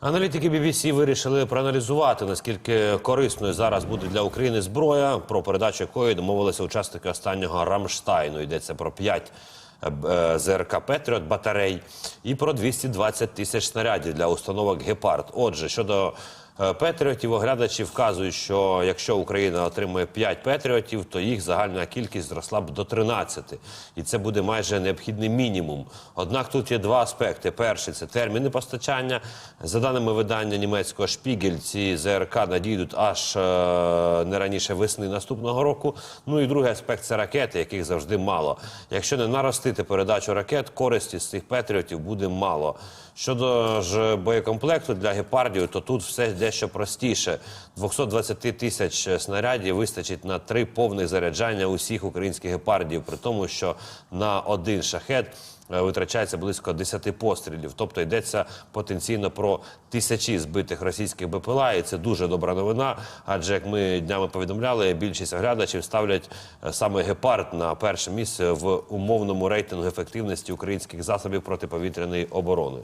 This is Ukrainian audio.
Аналітики BBC вирішили проаналізувати, наскільки корисною зараз буде для України зброя, про передачу якої домовилися учасники останнього Рамштайну. Йдеться про 5 е, ЗРК Петріот батарей і про 220 тисяч снарядів для установок Гепард. Отже, щодо е, Петріотів, оглядачі вказують, що якщо Україна отримує 5 Петріотів, то їх загальна кількість зросла б до 13. І це буде майже необхідний мінімум. Однак тут є два аспекти. Перший це терміни постачання. За даними видання німецького Шпігель, ці ЗРК надійдуть аж е, не раніше весни наступного року. Ну і другий аспект це ракети, яких завжди мало. Якщо не наростити передачу ракет, користі з цих Петріотів буде мало. Щодо ж боєкомплекту для гепардів, то тут все дещо простіше. 220 тисяч снарядів вистачить на три повних заряджання усіх українських гепардів, при тому, що на один шахет е, витрачається близько 10 пострілів. Тобто йдеться потенційно про тисячі збитих російських БПЛА, і це дуже добра новина. Адже як ми днями повідомляли, більшість оглядачів ставлять е, саме гепард на перше місце в умовному рейтингу ефективності українських засобів протиповітряної оборони.